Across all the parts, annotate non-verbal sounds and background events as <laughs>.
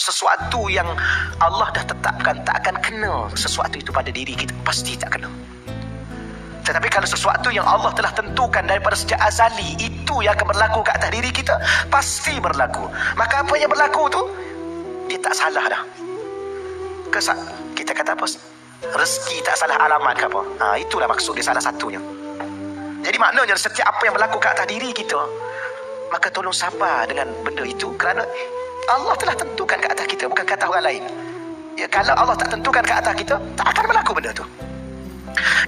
sesuatu yang Allah dah tetapkan tak akan kena sesuatu itu pada diri kita. Pasti tak kena. Tetapi kalau sesuatu yang Allah telah tentukan daripada sejak azali itu yang akan berlaku ke atas diri kita. Pasti berlaku. Maka apa yang berlaku tu? Dia tak salah dah. Kesa kita kata apa? Rezeki tak salah alamat ke apa? Ha, itulah maksud dia salah satunya. Jadi maknanya setiap apa yang berlaku ke atas diri kita maka tolong sabar dengan benda itu kerana Allah telah tentukan ke atas kita bukan ke atas orang lain. Ya kalau Allah tak tentukan ke atas kita tak akan berlaku benda tu.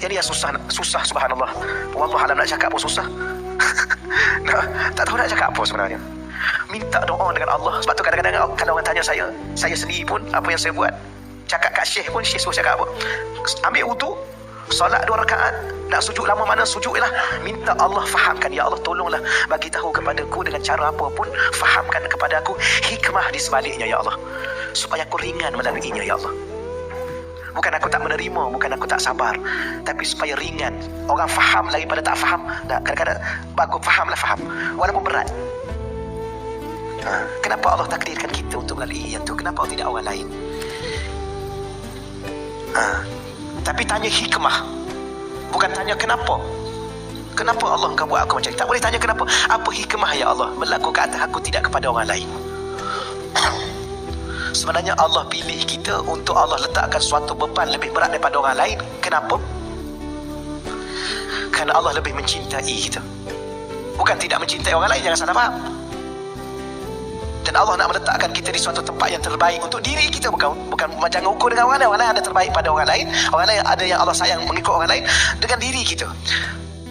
Jadi yang susah susah subhanallah. Wallah alam nak cakap pun susah. <laughs> Nah, tak tahu nak cakap apa sebenarnya. Minta doa dengan Allah. Sebab tu kadang-kadang kalau orang tanya saya saya sendiri pun apa yang saya buat. Cakap kat syekh pun syekh suruh cakap apa. Ambil wudu solat dua rakaat. Nak sujud lama mana sujud lah. Minta Allah fahamkan ya Allah tolonglah bagi tahu kepadaku dengan cara apa pun fahamkan kepada aku hikmah di sebaliknya ya Allah. Supaya aku ringan melaluinya ya Allah. Bukan aku tak menerima bukan aku tak sabar tapi supaya ringan. Orang faham lagi pada tak faham nah, kadang-kadang bagus fahamlah faham. Walaupun berat. Ha, kenapa Allah takdirkan kita untuk melalui yang tu? Kenapa tidak orang lain? Ha, tapi tanya hikmah. Bukan tanya kenapa. Kenapa Allah engkau buat aku macam ni? Tak boleh tanya kenapa. Apa hikmah ya Allah berlaku ke atas aku tidak kepada orang lain? <coughs> Sebenarnya Allah pilih kita untuk Allah letakkan suatu beban lebih berat daripada orang lain. Kenapa? Kerana Allah lebih mencintai kita. Bukan tidak mencintai orang lain jangan salah faham dan Allah nak meletakkan kita di suatu tempat yang terbaik untuk diri kita bukan bukan jangan ukur dengan orang lain. Orang lain ada terbaik pada orang lain. Orang lain ada yang Allah sayang mengikut orang lain dengan diri kita.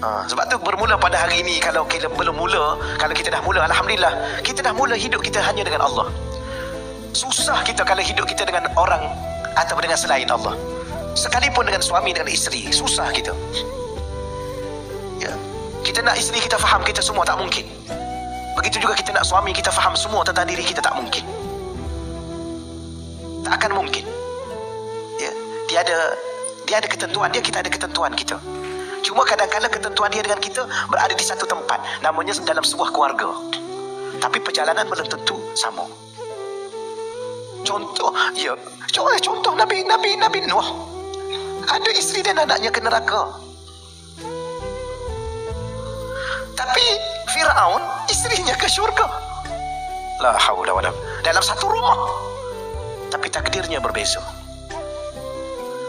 Ha, sebab tu bermula pada hari ini kalau kita belum mula kalau kita dah mula alhamdulillah kita dah mula hidup kita hanya dengan Allah. Susah kita kalau hidup kita dengan orang atau dengan selain Allah. Sekalipun dengan suami dengan isteri susah kita. Ya. Kita nak isteri kita faham kita semua tak mungkin begitu juga kita nak suami kita faham semua tentang diri kita tak mungkin. Tak akan mungkin. Ya dia ada dia ada ketentuan dia kita ada ketentuan kita. Cuma kadang-kadang ketentuan dia dengan kita berada di satu tempat namanya dalam sebuah keluarga. Tapi perjalanan belum tentu sama. Contoh ya contoh, contoh Nabi Nabi Nabi Nuh. Ada isteri dan anaknya ke neraka. Tapi Firaun isterinya ke syurga? La haula wala dalam satu rumah. Tapi takdirnya berbeza.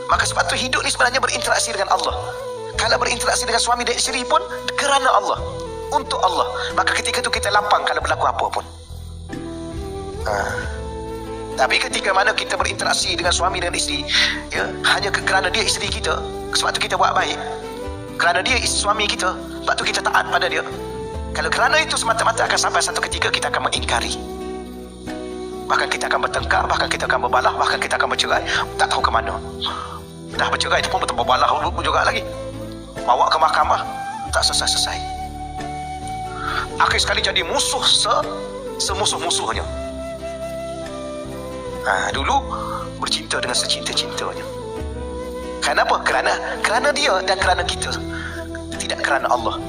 Maka sebab tu hidup ni sebenarnya berinteraksi dengan Allah. Kalau berinteraksi dengan suami dan isteri pun kerana Allah. Untuk Allah. Maka ketika itu kita lapang kalau berlaku apa pun. Ha. tapi ketika mana kita berinteraksi dengan suami dan isteri ya, hanya kerana dia isteri kita sebab tu kita buat baik. Kerana dia suami kita sebab tu kita taat pada dia kalau kerana itu semata-mata akan sampai satu ketika kita akan mengingkari. Bahkan kita akan bertengkar bahkan kita akan berbalah bahkan kita akan bercerai. Tak tahu ke mana. Dah bercerai itu pun berbalah juga lagi. Bawa ke mahkamah tak selesai-selesai. Akhir sekali jadi musuh se semusuh-musuhnya. Ha, dulu bercinta dengan secinta-cintanya. Kenapa? kerana kerana dia dan kerana kita. Tidak kerana Allah